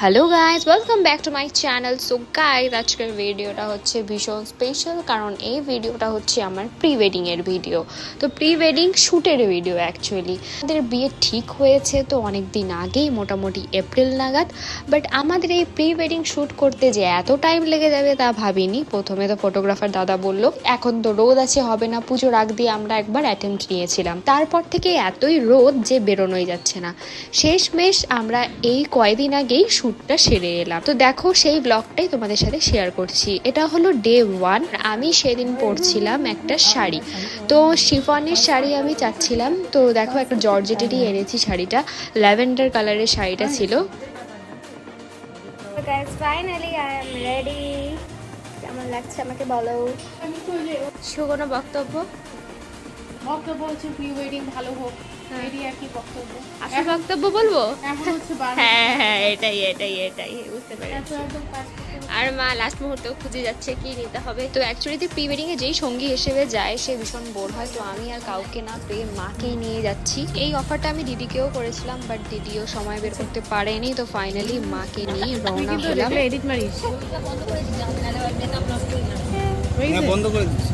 Hello guys welcome back to my channel so guys আজকের ভিডিওটা হচ্ছে ভীষণ স্পেশাল কারণ এই ভিডিওটা হচ্ছে আমার প্রি ওয়েডিংয়ের ভিডিও তো প্রি ওয়েডিং শ্যুটের ভিডিও অ্যাকচুয়ালি আমাদের বিয়ে ঠিক হয়েছে তো অনেক দিন আগেই, মোটামুটি এপ্রিল নাগাদ। বাট আমাদের এই প্রি ওয়েডিং শ্যুট করতে যে এত টাইম লেগে যাবে তা ভাবিনি। প্রথমে তো ফটোগ্রাফার দাদা বলল, এখন তো রোদ আছে, হবে না। পুজোর আগ দিয়ে আমরা একবার অ্যাটেম্প নিয়েছিলাম। তারপর থেকে এতই রোদ যে বেরোনোই যাচ্ছে না। শেষমেশ আমরা এই কয়দিন আগেই শ্যুটটা সেরে এলাম। তো দেখো সেই ব্লগটাই তোমাদের সাথে শেয়ার করছি। এটা হলো ডে ওয়ান আমি সেদিন পরছিলাম একটা শাড়ি। তো শিফনের শাড়ি আমি চাচ্ছিলাম। তো দেখো একটা জর্জেটেরই এনেছি শাড়িটা। ল্যাভেন্ডার কালারের শাড়িটা ছিল। ফাইনালি আই এম রেডি কেমন লাগছে আমাকে বলো? শুভ কোনো বক্তব্য? বক্তব্য হচ্ছে প্রি ওয়েডিং ভালো হোক। এরই আর বক্তব্য। বলব? এখন হচ্ছে বার হ্যাঁ হ্যাঁ এটাই এটাই এটাই বুঝতে পেরেছি। আর মা লাস্ট মুহূর্তেও খুঁজে যাচ্ছে কি নিতে হবে। তো অ্যাকচুয়ালি প্রি ওয়েডিং এ যেই সঙ্গী হিসেবে যায় সে ভীষণ বোর হয়। তো আমি আর কাউকে না পেয়ে মাকেই নিয়ে যাচ্ছি। এই অফারটা আমি দিদিকেও করেছিলাম বাট দিদিও সময় বের করতে পারেনি। তো ফাইনালি মাকে নিয়ে রওনা হলাম। এডিট মারিস। হ্যাঁ বন্ধ করে দিচ্ছি।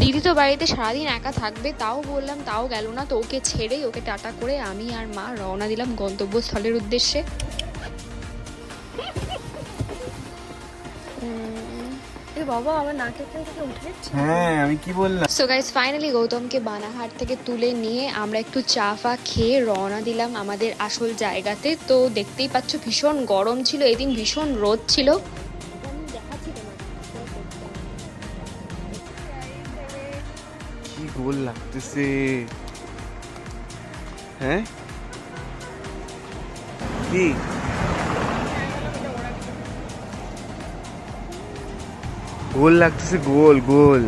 দিদি তো বাড়িতে সারাদিন একা থাকবে তাও বললাম তাও গেল না তো ওকে ছেড়েই ওকে টাটা করে আমি আর মা রওনা দিলাম গন্তব্যস্থলের উদ্দেশ্যে। বাবা আমার থেকে উঠে হ্যাঁ আমি কি বললাম? সো গাইজ ফাইনালি গৌতমকে বানাহাট থেকে তুলে নিয়ে আমরা একটু চা ফা খেয়ে রওনা দিলাম আমাদের আসল জায়গাতে। তো দেখতেই পাচ্ছ ভীষণ গরম ছিল এদিন ভীষণ রোদ ছিল। কি গোল লাগতেছে হ্যাঁ কি গোল লাগতেছে গোল গোল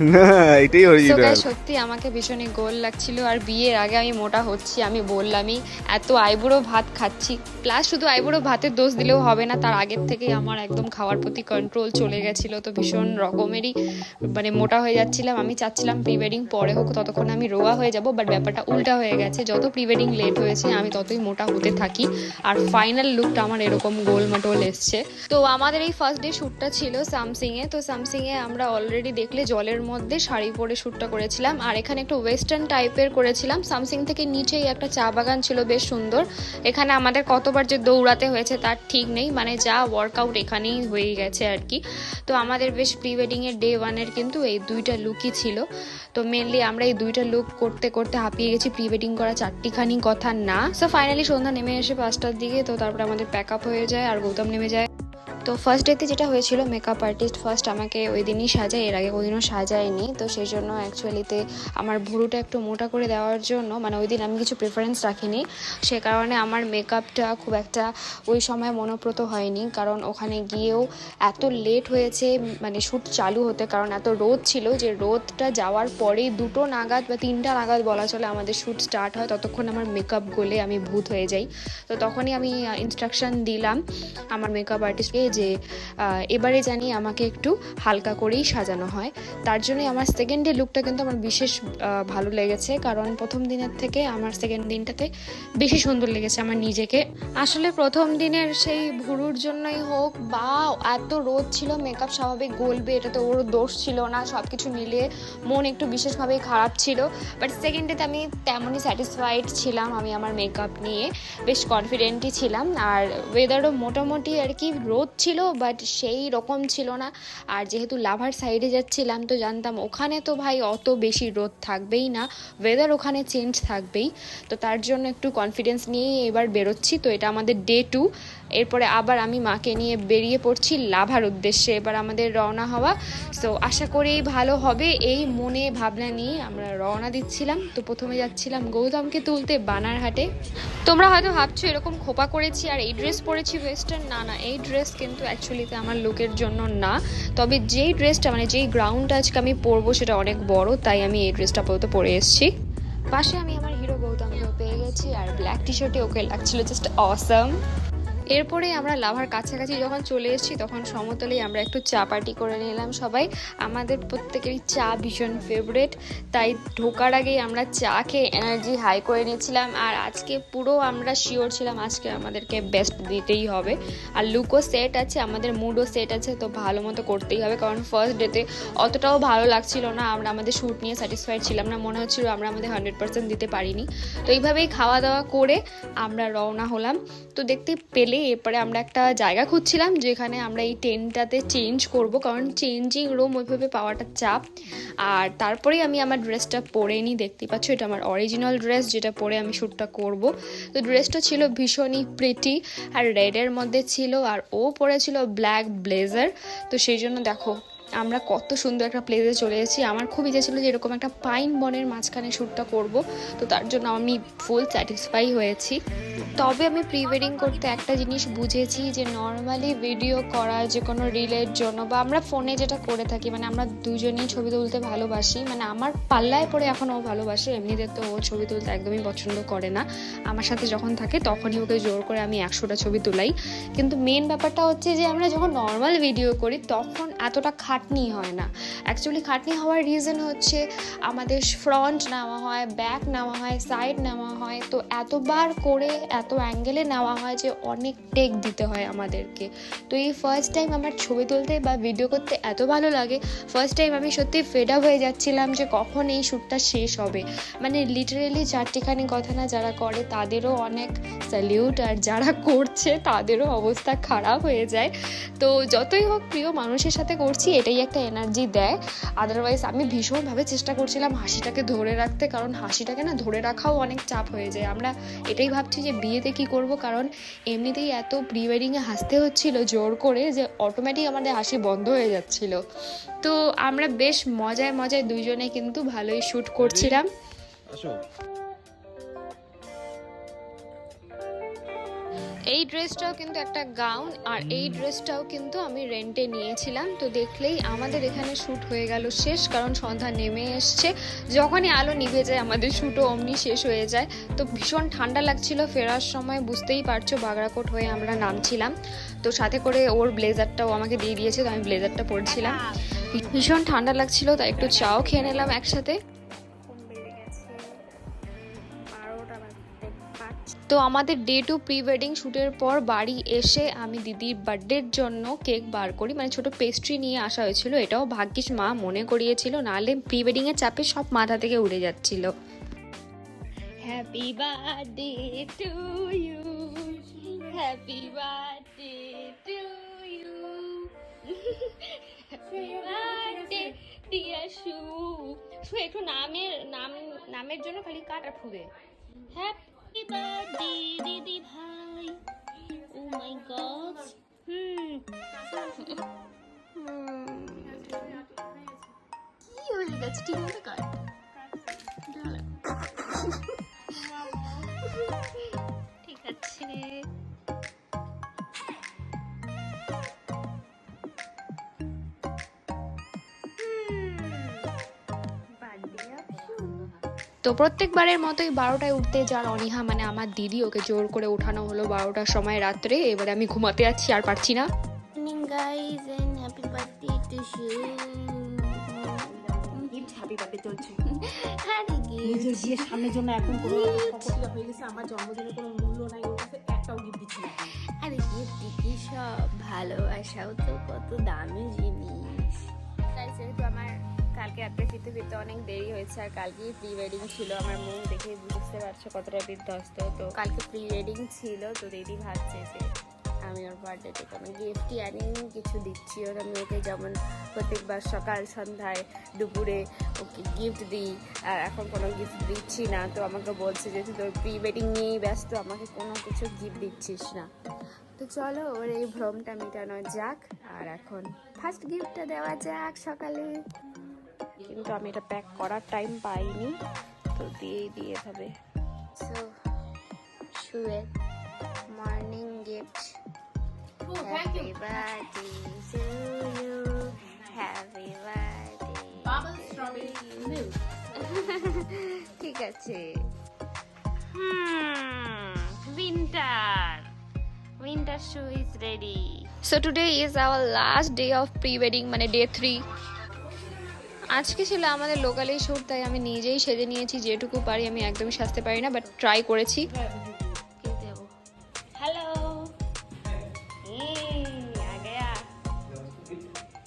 না এটাই অরিজিনাল সত্যি আমাকে ভীষণই গোল লাগছিল আর বিয়ের আগে আমি মোটা হচ্ছি আমি বললামই এত আইবুড়ো ভাত খাচ্ছি। প্লাস শুধু আইবুড়ো ভাতের দোষ দিলেও হবে না তার আগের থেকেই আমার একদম খাওয়ার প্রতি কন্ট্রোল চলে গেছিল তো ভীষণ রকমেরই মানে মোটা হয়ে যাচ্ছিলাম। আমি চাচ্ছিলাম প্রি ওয়েডিং পরে হোক ততক্ষণ আমি রোয়া হয়ে যাব বাট ব্যাপারটা উল্টা হয়ে গেছে। যত প্রি ওয়েডিং লেট হয়েছে আমি ততই মোটা হতে থাকি। আর ফাইনাল লুকটা আমার এরকম গোলমাটোল এসছে। তো আমাদের এই ফার্স্ট ডে শ্যুটটা ছিল সামসিংয়ে তো সামসিংয়ে আমরা অলরেডি দেখলে জলের মধ্যে শাড়ি পরে শ্যুটটা করেছিলাম। আর এখানে একটু ওয়েস্টার্ন টাইপের করেছিলাম। সামসিং থেকে নিচেই একটা চা বাগান ছিল, বেশ সুন্দর। এখানে আমাদের কতবার যে দৌড়াতে হয়েছে তার ঠিক নেই। মানে যা ওয়ার্কআউট এখানেই হয়ে গেছে আর কি। তো আমাদের বেশ প্রি ওয়েডিংয়ের ডে ওয়ানের কিন্তু এই দুইটা লুকই ছিল। তো মেনলি আমরা এই দুইটা লুক করতে করতে হাঁপিয়ে গেছি। প্রি ওয়েডিং করা চারটিখানি কথা না। সো ফাইনালি সন্ধ্যা নেমে এসে পাঁচটার দিকে, তো তারপরে আমাদের প্যাক আপ হয়ে যায় আর গৌতম নেমে যায়। তো ফার্স্ট ডেতে যেটা হয়েছিল মেকআপ আর্টিস্ট ফার্স্ট আমাকে ওই দিনই সাজায়, এর আগে কোনোদিনও সাজায়নি। তো সেই জন্য অ্যাকচুয়ালিতে আমার ভুরুটা একটু মোটা করে দেওয়ার জন্য মানে ওই দিন আমি কিছু প্রেফারেন্স রাখিনি। সে কারণে আমার মেকআপটা খুব একটা ওই সময় মনোপ্রত হয়নি, কারণ ওখানে গিয়েও এত লেট হয়েছে মানে শ্যুট চালু হতে, কারণ এত রোদ ছিল যে রোদটা যাওয়ার পরেই দুটো নাগাদ বা তিনটা নাগাদ বলা চলে আমাদের শ্যুট স্টার্ট হয়, ততক্ষণ আমার মেকআপ গলে আমি ভূত হয়ে যাই। তো তখনই আমি ইনস্ট্রাকশন দিলাম, আমার মেকআপ আর্টিস্টকে যে এবারে জানি আমাকে একটু হালকা করেই সাজানো হয়। তার জন্যই আমার সেকেন্ড ডে লুকটা কিন্তু আমার বিশেষ ভালো লেগেছে। কারণ প্রথম দিনের থেকে আমার সেকেন্ড দিনটাতে বেশি সুন্দর লেগেছে আমার নিজেকে। আসলে প্রথম দিনের সেই ভুরুর জন্যই হোক বা এত রোদ ছিল মেকআপ স্বাভাবিক গলবে এটা তো ওর দোষ ছিল না সব কিছু মিলিয়ে মন একটু বিশেষভাবেই খারাপ ছিল। বাট সেকেন্ড ডেতে আমি তেমনই স্যাটিসফাইড ছিলাম আমি আমার মেকআপ নিয়ে, বেশ কনফিডেন্টই ছিলাম। আর ওয়েদারও মোটামুটি আর কি রোদ ছিল বাট সেই রকম ছিল না। আর যেহেতু লাভার সাইডে যাচ্ছিলাম, তো জানতাম ওখানে তো ভাই অত বেশি রোদ থাকবেই না ওয়েদার ওখানে চেঞ্জ থাকবেই। তো তার জন্য একটু কনফিডেন্স নিয়েই এবার বেরোচ্ছি। তো এটা আমাদের ডে টু এরপরে আবার আমি মাকে নিয়ে বেরিয়ে পড়ছি লাভার উদ্দেশ্যে। এবার আমাদের রওনা হওয়া। সো আশা করি ভালো হবে এই মনে ভাবনা নিয়ে আমরা রওনা দিচ্ছিলাম। তো প্রথমে যাচ্ছিলাম গৌতমকে তুলতে বানারহাটে। তোমরা হয়তো ভাবছ এরকম খোপা করেছি আর এই ড্রেস পরেছি ওয়েস্টার্ন না না, এই ড্রেস কিন্তু অ্যাকচুয়ালিতে আমার লুকের জন্য না। তবে যেই ড্রেসটা মানে যেই গ্রাউন্ডটা আজকে আমি পরবো সেটা অনেক বড়, তাই আমি এই ড্রেসটা আপাতত পরে এসেছি। পাশে আমি আমার হিরো গৌতমকেও পেয়ে গেছি, আর ব্ল্যাক টি শার্টে ওকে লাগছিল জাস্ট অসাম এরপরে আমরা লাভার কাছাকাছি যখন চলে এসেছি, তখন সমতলেই আমরা একটু চা পার্টি করে নিলাম সবাই। আমাদের প্রত্যেকেরই চা ভীষণ ফেভারেট তাই ঢোকার আগেই আমরা চা খেয়ে এনার্জি হাই করে নিয়েছিলাম। আর আজকে পুরো আমরা শিওর ছিলাম আজকে আমাদেরকে বেস্ট দিতেই হবে। আর লুকও সেট আছে, আমাদের মুডও সেট আছে, তো ভালো মতো করতেই হবে। কারণ ফার্স্ট ডেতে অতটাও ভালো লাগছিল না, আমরা আমাদের শ্যুট নিয়ে স্যাটিসফাইড ছিলাম না, মনে হচ্ছিল আমরা আমাদের হান্ড্রেড পার্সেন্ট দিতে পারিনি। তো এইভাবেই খাওয়া দাওয়া করে আমরা রওনা হলাম। তো দেখতে পেলে এরপরে আমরা একটা জায়গা খুঁজছিলাম যেখানে আমরা এই টেনটাতে চেঞ্জ করব। কারণ চেঞ্জিং রুম ওইভাবে পাওয়াটা চাপ। আর তারপরেই আমি আমার ড্রেসটা পরে নিই দেখতে পাচ্ছ এটা আমার অরিজিনাল ড্রেস যেটা পরে আমি শ্যুটটা করব। তো ড্রেসটা ছিল ভীষণই প্রিটি আর রেডের মধ্যে ছিল আর ও পরেছিল ব্ল্যাক ব্লেজার তো সেই জন্য দেখো আমরা কত সুন্দর একটা প্লেসে চলে এসেছি। আমার খুব ইচ্ছে ছিল যে এরকম একটা পাইন বনের মাঝখানে শ্যুটটা করব। তো তার জন্য আমি ফুল স্যাটিসফাই হয়েছি। তবে আমি প্রি ওয়েডিং করতে একটা জিনিস বুঝেছি যে নর্মালি ভিডিও করা, যে কোনো রিলের জন্য বা আমরা ফোনে যেটা করে থাকি মানে আমরা দুজনেই ছবি তুলতে ভালোবাসি মানে আমার পাল্লায় পড়ে এখন ও ভালোবাসে, এমনিতে তো ও ছবি তুলতে একদমই পছন্দ করে না। আমার সাথে যখন থাকে তখনই ওকে জোর করে আমি একশোটা ছবি তুলাই। কিন্তু মেন ব্যাপারটা হচ্ছে যে আমরা যখন নর্মাল ভিডিও করি, তখন এতটা খাটনি হয় না। অ্যাকচুয়ালি খাটনি হওয়ার রিজন হচ্ছে আমাদের ফ্রন্ট নেওয়া হয় ব্যাক নেওয়া হয় সাইড নেওয়া হয়। তো এতবার করে, এত অ্যাঙ্গেলে নেওয়া হয় যে অনেক টেক দিতে হয় আমাদেরকে। তো এই ফার্স্ট টাইম আমার ছবি তুলতে বা ভিডিও করতে এত ভালো লাগে। ফার্স্ট টাইম আমি সত্যি ফেড আপ হয়ে যাচ্ছিলাম যে কখন এই শ্যুটটা শেষ হবে। মানে লিটারেলি চারটিখানি কথা না যারা করে তাদেরও অনেক স্যালিউট আর যারা করছে তাদেরও অবস্থা খারাপ হয়ে যায়। তো যতই হোক প্রিয় মানুষের সাথে করছি এটাই একটা এনার্জি দেয়। আদারওয়াইজ আমি ভীষণভাবে চেষ্টা করছিলাম হাসিটাকে ধরে রাখতে কারণ হাসিটাকে না ধরে রাখাও অনেক চাপ হয়ে যায়। আমরা এটাই ভাবছি যে বিয়েতে কি করব কারণ এমনিতেই এত প্রি ওয়েডিংয়ে হাসতে হচ্ছিল জোর করে যে অটোমেটিক আমাদের হাসি বন্ধ হয়ে যাচ্ছিল। তো আমরা বেশ মজায় মজায় দুইজনে কিন্তু ভালোই শ্যুট করছিলাম। এই ড্রেসটাও কিন্তু একটা গাউন আর এই ড্রেসটাও কিন্তু আমি রেন্টে নিয়েছিলাম। তো দেখলেই আমাদের এখানে শ্যুট হয়ে গেল শেষ কারণ সন্ধ্যা নেমে এসছে। যখনই আলো নিভে যায় আমাদের শ্যুটও অমনি শেষ হয়ে যায়। তো ভীষণ ঠান্ডা লাগছিল ফেরার সময় বুঝতেই পারছ বাগড়াকোট হয়ে আমরা নামছিলাম। তো সাথে করে ওর ব্লেজারটাও আমাকে দিয়ে দিয়েছে তো আমি ব্লেজারটা পরছিলাম। ভীষণ ঠান্ডা লাগছিল তাই একটু চাও খেয়ে নিলাম একসাথে। তো আমাদের ডে টু প্রি ওয়েডিং শ্যুটের পর বাড়ি এসে আমি দিদির বার্থডের জন্য কেক বার করি। মানে ছোট পেস্ট্রি নিয়ে আসা হয়েছিল, এটাও ভাগ্যিস মা মনে করিয়েছিল, নাহলে প্রি ওয়েডিংয়ের চাপে সব মাথা থেকে উড়ে যাচ্ছিল। Happy birthday to you happy birthday to you happy birthday dear Shu Shu একটু নামের, নাম, নামের জন্য খালি কাটা ফুদে হ্যাপি বার্থডে দিদি ভাই ও মাই গড হুম কি হয়ে গেছে ঠিক মতো কাট ঠিক আছে তো প্রত্যেকবারের মতোই বারোটায় উঠতে যার অনীহা মানে আমার দিদি ওকে জোর করে ওঠানো হলো বারোটার সময় রাত্রে। এবারে আমি ঘুমাতে যাচ্ছি আর পারছি না। সামনের জন্য এখন কোনো খবরটা হয়ে গেছে আমার জন্মদিনে কোনো মূল্য নাই একটাও গিফট দিচ্ছি না। আরে গিফট কি সব ভালোবাসাও তো কত দামি জিনিস। আমার কালকে রাত্রে ফিরতে ফিরতে অনেক দেরি হয়েছে আর কালকেই প্রি ওয়েডিং ছিল, আমার মুখ দেখে বুঝতে পারছ কতটা বিধ্বস্ত। তো কালকে প্রি ওয়েডিং ছিল, তো দিদি ভাবছে যে আমি ওর বার্থডেতে কোনো গিফটই আনিনি কিছু দিচ্ছি ওর আমি ওকে যেমন প্রত্যেকবার সকাল সন্ধ্যায় দুপুরে ওকে গিফট দিই, আর এখন কোনো গিফট দিচ্ছি না। তো আমাকে বলছে যে, তুই তোর প্রি ওয়েডিং নিয়েই ব্যস্ত, আমাকে কোনো কিছু গিফট দিচ্ছিস না। তো চলো ওর এই ভ্রমটা মেটানো যাক, আর এখন ফার্স্ট গিফটটা দেওয়া যাক সকালে। কিন্তু আমি এটা প্যাক করার টাইম পাইনি। তো দিয়েই দিয়ে হবে সো শুয়ে morning gift happy birthday to you happy birthday bubble strawberry milk ঠিক আছে। উইন্টার উইন্টার চারশো is ready so today is our last day of pre wedding মানে ডে থ্রি আজকে ছিল আমাদের লোকালেই শ্যুট তাই আমি নিজেই সেজে নিয়েছি যেটুকু পারি আমি একদমই সাজতে পারি না বাট ট্রাই করেছি। হ্যালো।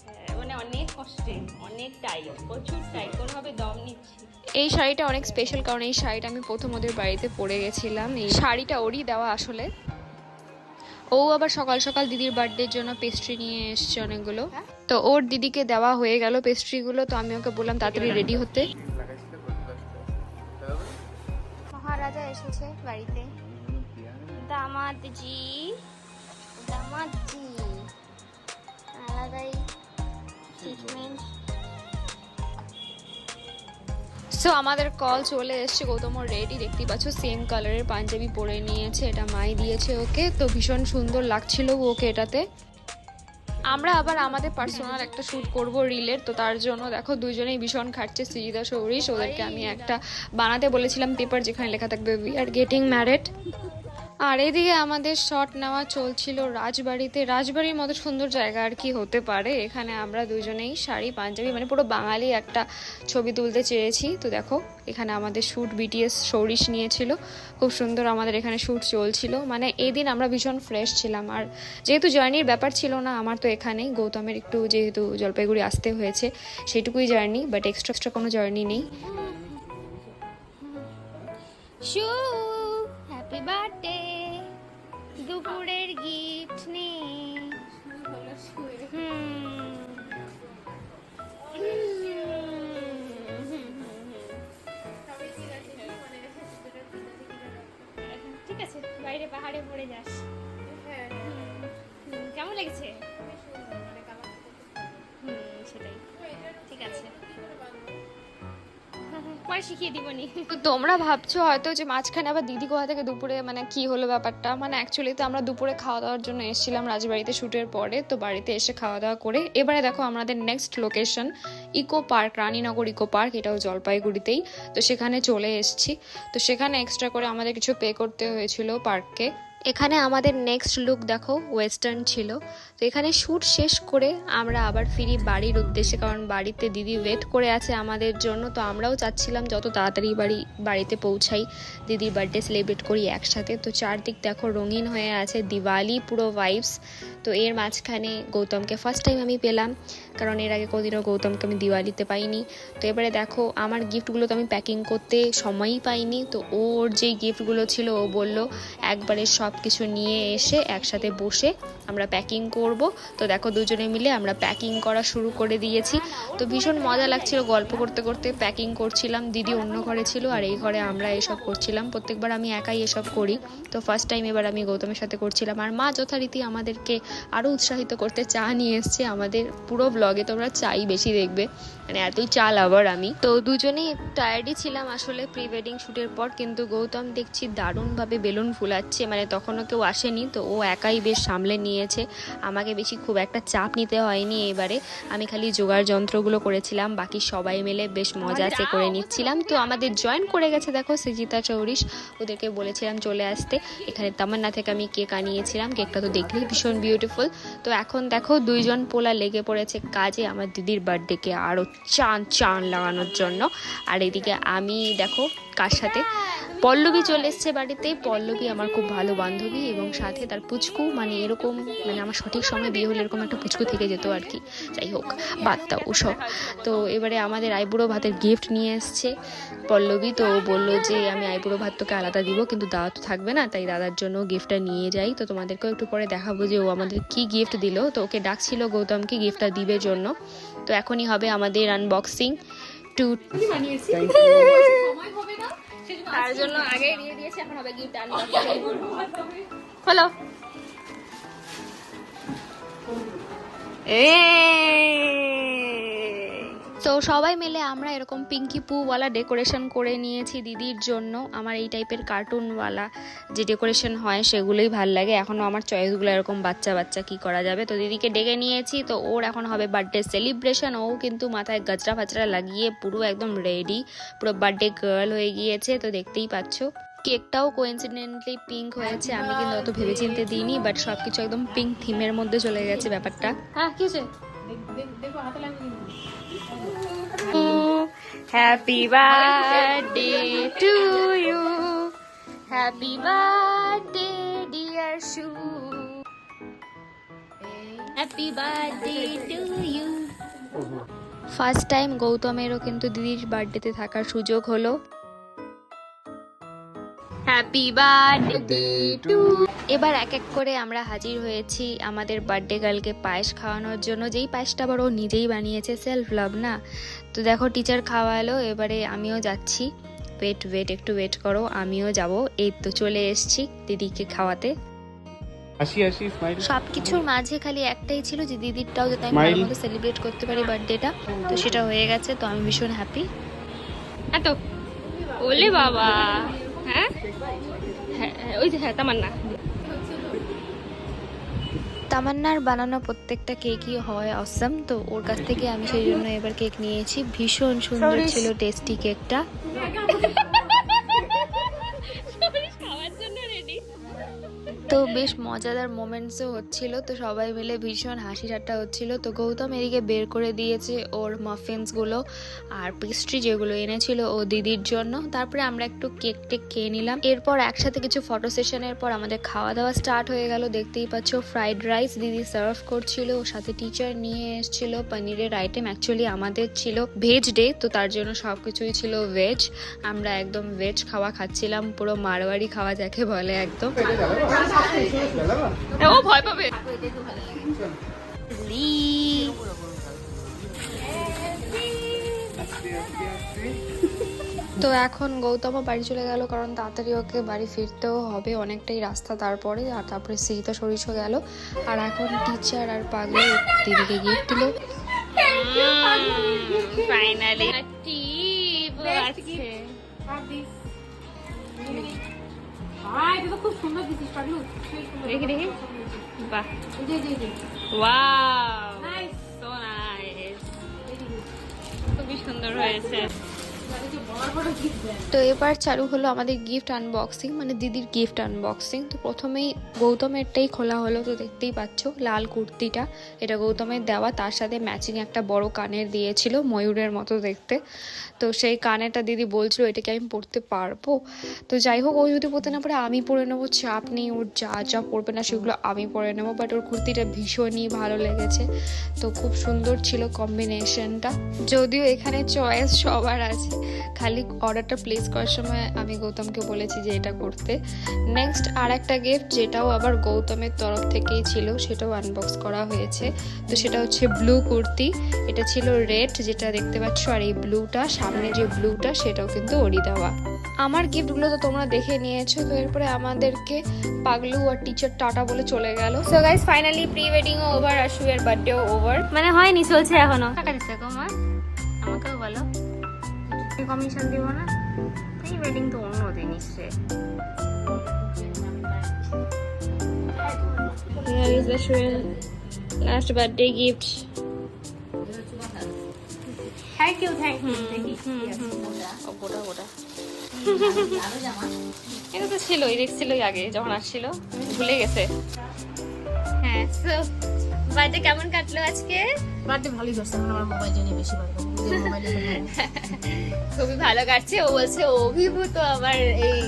হ্যাঁ, মানে অনেক কষ্টে অনেক টাইট প্রচুর টাইট কোনোভাবে দম নিচ্ছি। এই শাড়িটা অনেক স্পেশাল কারণ এই শাড়িটা আমি প্রথম ওদের বাড়িতে পরে গেছিলাম। এই শাড়িটা ওরই দেওয়া আসলে। ও আবার সকাল সকাল দিদির বার্থডের জন্য পেস্ট্রি নিয়ে এসছে অনেকগুলো। তো ওর দিদিকে দেওয়া হয়ে গেল পেস্ট্রিগুলো তো আমি ওকে বললাম তাড়াতাড়ি রেডি হতে। মহারাজা এসেছে বাড়িতে। দামাদজি দামাদজি। আলাদাই ট্রিটমেন্ট সো আমাদের কল চলে এসছে, গৌতম রেডি দেখতে পাচ্ছ সেম কালারের পাঞ্জাবি পরে নিয়েছে, এটা মাই দিয়েছে ওকে। তো ভীষণ সুন্দর লাগছিল ওকে এটাতে। আমরা আবার আমাদের পার্সোনাল একটা শ্যুট করব রিলের তো তার জন্য দেখো, দুজনেই ভীষণ খাটছে সিজিদা সৌরিশ। ওদেরকে আমি একটা বানাতে বলেছিলাম পেপার যেখানে লেখা থাকবে উই আর গেটিং ম্যারেড আর এদিকে আমাদের শট নেওয়া চলছিল রাজবাড়িতে। রাজবাড়ির মতো সুন্দর জায়গা আর কি হতে পারে? এখানে আমরা দুজনেই শাড়ি, পাঞ্জাবি মানে পুরো বাঙালি একটা ছবি তুলতে চেয়েছি। তো দেখো, এখানে আমাদের শ্যুট বিটিএস সৌরিশ নিয়েছিল। খুব সুন্দর আমাদের এখানে শ্যুট চলছিল। মানে এই দিন আমরা ভীষণ ফ্রেশ ছিলাম। আর যেহেতু জার্নির ব্যাপার ছিল না, আমার তো এখানেই। গৌতমের একটু যেহেতু জলপাইগুড়ি আসতে হয়েছে সেটুকুই জার্নি বাট এক্সট্রা এক্সট্রা কোনো জার্নি নেই। হ্যাপি বার্থডে দুপুরের গিফট নে। ঠিক আছে বাইরে পাহাড়ে পড়ে যাস। হুম, কেমন লেগেছে? পরে শিখিয়ে দিবনি। তোমরা ভাবছ হয়তো যে মাঝখানে আবার দিদি কোথা থেকে দুপুরে মানে কি হলো ব্যাপারটা? মানে অ্যাকচুয়ালি তো আমরা দুপুরে খাওয়া দাওয়ার জন্য এসেছিলাম রাজবাড়িতে শ্যুটের পরে, তো বাড়িতে এসে খাওয়া দাওয়া করে। এবারে দেখো আমাদের next location eco park, Raninagar eco park, এটাও জলপাইগুড়িতেই। তো সেখানে চলে এসেছি। তো সেখানে এক্সট্রা করে আমাদের কিছু পে করতে হয়েছিল পার্ককে এখানে আমাদের নেক্সট লুক দেখো ওয়েস্টার্ন ছিল। তো এখানে শ্যুট শেষ করে আমরা আবার ফিরি বাড়ির উদ্দেশ্যে, কারণ বাড়িতে দিদি ওয়েট করে আছে আমাদের জন্য। তো আমরাও চাচ্ছিলাম যত তাড়াতাড়ি বাড়ি, বাড়িতে পৌঁছাই, দিদির বার্থডে সেলিব্রেট করি একসাথে। তো চারদিক দেখো রঙিন হয়ে আছে, দিওয়ালি পুরো ভাইবস তো এর মাঝখানে গৌতমকে ফার্স্ট টাইম আমি পেলাম, কারণ এর আগে কোনোদিনও গৌতমকে আমি দিওয়ালিতে পাইনি। তো এবারে দেখো, আমার গিফটগুলো তো আমি প্যাকিং করতে সময়ই পাইনি। তো ওর যেই গিফটগুলো ছিল, ও বলল, একবারে সব কিছু নিয়ে এসে একসাথে বসে আমরা প্যাকিং করব। তো দেখো দুজনে মিলে আমরা প্যাকিং করা শুরু করে দিয়েছি। তো ভীষণ মজা লাগছিল, গল্প করতে করতে প্যাকিং করছিলাম। দিদি অন্য ঘরে ছিল আর এই ঘরে আমরা এসব করছিলাম। প্রত্যেকবার আমি একাই এসব করি। তো ফার্স্ট টাইম এবার আমি গৌতমের সাথে করছিলাম। আর মা যথারীতি আমাদেরকে আরও উৎসাহিত করতে চা নিয়ে এসছে আমাদের পুরো ব্লগে তোমরা চাই বেশি দেখবে। মানে এতই চা লাভার আমি। তো দুজনেই টায়ার্ডই ছিলাম আসলে প্রি ওয়েডিং শ্যুটের পর। কিন্তু গৌতম দেখছি দারুণভাবে বেলুন ফুলাচ্ছে। মানে তখনও কেউ আসেনি তো ও একাই বেশ সামলে নিয়েছে। আমাকে বেশি খুব একটা চাপ নিতে হয়নি এবারে। আমি খালি জোগাড় যন্ত্রগুলো করেছিলাম বাকি সবাই মিলে বেশ মজাতে করে নিচ্ছিলাম। তো আমাদের জয়েন করে গেছে দেখো সৃজিতা চৌরিশ ওদেরকে বলেছিলাম চলে আসতে। এখানে তামান্না থেকে আমি কেক আনিয়েছিলাম। কেকটা তো দেখলেই ভীষণ বিউটিফুল তো এখন দেখো দুইজন পোলা লেগে পড়েছে কাজে আমার দিদির বার্থডেকে আরও চান চান লাগানোর জন্য। আর এদিকে আমি দেখো কার সাথে? পল্লবী চলে এসছে বাড়িতে। পল্লবী আমার খুব ভালো বান্ধবী এবং সাথে তার পুচকু। মানে এরকম মানে আমার সঠিক সময় বিয়ে হলে এরকম একটা পুচকু থেকে যেত আর কি। যাই হোক বাদ দাও ওসব। তো এবারে আমাদের আইবুড়ো ভাতের গিফট নিয়ে এসছে পল্লবী। তো ও বলল যে আমি আইবুড়ো ভাত তোকে আলাদা দিব কিন্তু দাদা তো থাকবে না তাই দাদার জন্য গিফটটা নিয়ে যাই। তো তোমাদেরকেও একটু পরে দেখাবো যে ও আমাদের কি গিফট দিল। তো ওকে ডাকছিল গৌতমকে গিফটটা দিবে জন্য। তো এখনই হবে আমাদের আনবক্সিং টু বানিয়েছি তার জন্য আগে দিয়ে দিয়েছে এখন হবে গিফট আনবক্সিং হলো তো সবাই মিলে আমরা এরকম পিঙ্কি পুওয়ালা ডেকোরেশন করে নিয়েছি দিদির জন্য। আমার এই টাইপের কার্টুনওয়ালা যে ডেকোরেশন হয় সেগুলোই ভালো লাগে। এখনও আমার চয়েসগুলো এরকম বাচ্চা বাচ্চা কি করা যাবে? তো দিদিকে ডেকে নিয়েছি। তো ওর এখন হবে বার্থডে সেলিব্রেশন ও কিন্তু মাথায় গাজরা ফাজরা লাগিয়ে পুরো একদম রেডি পুরো বার্থডে গার্ল হয়ে গিয়েছে। তো দেখতেই পাচ্ছ। কেকটাও কোইন্সিডেন্টলি পিঙ্ক হয়েছে। আমি কিন্তু অত ভেবেচিন্তে দিইনি বাট সবকিছু একদম পিঙ্ক থিমের মধ্যে চলে গেছে ব্যাপারটা। হ্যাঁ কি হয়েছে? দেখ- হাতে। Happy birthday to you happy birthday dear Shu happy birthday to you first time গৌতমেরও কিন্তু দিদির বার্থডেতে থাকার সুযোগ হলো। হ্যাপি বার্থডে টু এবার এক এক করে আমরা হাজির হয়েছি আমাদের বার্থডে গার্লকে পায়েস খাওয়ানোর জন্য। যেই পায়েসটা আবার ও নিজেই বানিয়েছে সেলফ লাভ না? তো দেখো টিচার খাওয়ালো এবারে আমিও যাচ্ছি। ওয়েট ওয়েট একটু ওয়েট করো আমিও যাব। এই তো চলে এসেছি দিদিকে খাওয়াতে। হাসি হাসি স্মাইল সব কিছুর মাঝে খালি একটাই ছিল যে দিদিরটাও যাতে আমি Smile. ভালো সেলিব্রেট করতে পারি বার্থডেটা তো সেটা হয়ে গেছে তো আমি ভীষণ হ্যাপি এত। ওলে বাবা। হ্যাঁ? হ্যাঁ ওই যে হ্যাঁ তামান্না। তামান্নার বানানো প্রত্যেকটা কেকই হয় অসম তো ওর কাছ থেকে আমি সেই জন্য এবার কেক নিয়েছি। ভীষণ সুন্দর ছিল টেস্টি কেকটা। তো বেশ মজাদার মোমেন্টসও হচ্ছিল। তো সবাই মিলে ভীষণ হাসি ঠাট্টা হচ্ছিল। তো গৌতম এদিকে বের করে দিয়েছে ওর মাফিনসগুলো আর পেস্ট্রি যেগুলো এনেছিল ও দিদির জন্য। তারপরে আমরা একটু কেক টেক খেয়ে নিলাম। এরপর একসাথে কিছু ফটো সেশনের পর আমাদের খাওয়া দাওয়া স্টার্ট হয়ে গেল। দেখতেই পাচ্ছ ফ্রাইড রাইস দিদি সার্ভ করছিল। ওর সাথে টিচার নিয়ে এসেছিল। পনিরের আইটেম অ্যাকচুয়ালি আমাদের ছিল ভেজ ডে তো তার জন্য সব কিছুই ছিল ভেজ আমরা একদম ভেজ খাওয়া খাচ্ছিলাম। পুরো মারোয়ারি খাওয়া যাকে বলে একদম। ও ভয় পাবে। তো এখন গৌতম বাড়ি চলে গেল কারণ তাড়াতাড়ি ওকে বাড়ি ফিরতেও হবে অনেকটাই রাস্তা তারপরে আর তারপরে সিতা সরিষও গেল। আর এখন টিচার আর পাগলি দিদিকে গিফট দিল। ফাইনালি টিপ আছে। খুব সুন্দর দিছিস পাগলু দেখি দেখি বাহ। জি জি যে, ওয়াও Nice. সো নাইস খুবই সুন্দর হয়েছে। তো এবার চালু হলো আমাদের গিফট আনবক্সিং মানে দিদির গিফট আনবক্সিং তো প্রথমেই গৌতমেরটাই খোলা হলো, তো দেখতেই পাচ্ছ লাল কুর্তিটা। এটা গৌতমের দেওয়া, তার সাথে ম্যাচিং একটা বড় কানের দিয়েছিল ময়ূরের মতো দেখতে। তো সেই কানেরটা দিদি বলছিল, এটাকে আমি পরতে পারব? তো যাই হোক, ও যদি পরতে না পারে, আমি পরে নেব। চাপ নেই, ওর যা যা পরবে না সেগুলো আমি পরে নেব। বাট ওর কুর্তিটা ভীষণই ভালো লেগেছে। তো খুব সুন্দর ছিল কম্বিনেশনটা যদিও এখানে চয়েস সবার আছে। খালি অর্ডারটা প্লেস করার সময় আমি গৌতমকে বলেছি যে এটা করতে। নেক্সট আর একটা গিফট যেটাও আবার গৌতমের তরফ থেকেই ছিল সেটাও আনবক্স করা হয়েছে। তো সেটা হচ্ছে ব্লু কুর্তি। এটা ছিল রেড যেটা দেখতে পাচ্ছ আর এই ব্লুটা সামনে যে ব্লুটা সেটাও কিন্তু ওরই দেওয়া। আমার গিফটগুলো তো তোমরা দেখে নিয়েছো তো এরপরে আমাদেরকে পাগলু আর টিচার টাটা বলে চলে গেল। সো গাইস ফাইনালি প্রি ওয়েডিংও ওভার আর শুয়ের বার্থডেও ওভার মানে হয়নি চলছে এখনও। টাকা দিচ্ছে তোমার আমাকেও বলো। কমিশন দিব না? প্রি ওয়েডিং তো অন্য জিনিস রে Here is the Shwel last birthday gift. Thank you, thank you. গোটা গোটা এটা তো ছিলই দেখছিলই আগে যখন আসছিল। ভুলে গেছে। হ্যাঁ তো বার্থডে কেমন কাটলো আজকে? Birthday ভালোই করছে, এখন আমার মোবাইল নিয়ে বেশি কোনো- খুবই ভালো কাটছে ও বলছে অভিভূত আমার এই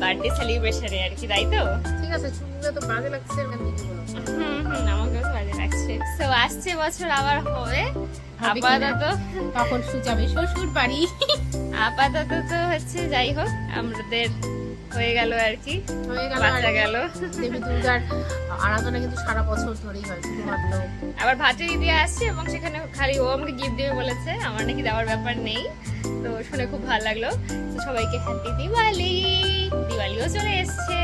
বার্থডে সেলিব্রেশনে আর কি তাই তো? ঠিক আছে চুলগুলো তো বাজে লাগছে দিদি হুম হুম আমাকেও ভালো লাগছে। তো আসছে বছর আবার হবে। আপাতত তখন সুজাবে শ্বশুর বাড়ি আপাতত তো হচ্ছে যাই হোক আমাদের হয়ে গেল আর কি। হয়ে গেল বাচ্চা গেল। দেবী দুর্গার আরাধনা কিন্তু সারা বছর ধরেই হয় শুধুমাত্র। আবার ভাতে দিদি আসছে এবং সেখানে খালি ও আমাকে গিফট দেবে বলেছে আমার নাকি দেওয়ার ব্যাপার নেই। তো শুনে খুব ভালো লাগল। তো সবাইকে হ্যাপি দিওয়ালি দিওয়ালিও চলে এসছে।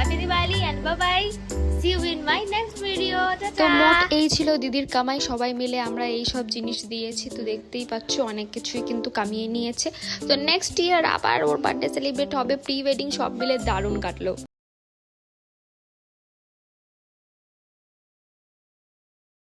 Happy Diwali and bye bye তো মোট এই ছিল দিদির কামাই। সবাই মিলে আমরা এই সব জিনিস দিয়েছি। তো দেখতেই পাচ্ছ, অনেক কিছুই কিন্তু কামিয়ে নিয়েছে। তো নেক্সট ইয়ার আবার ওর বার্থডে সেলিব্রেট হবে। প্রি ওয়েডিং সব মিলে দারুণ কাটলো।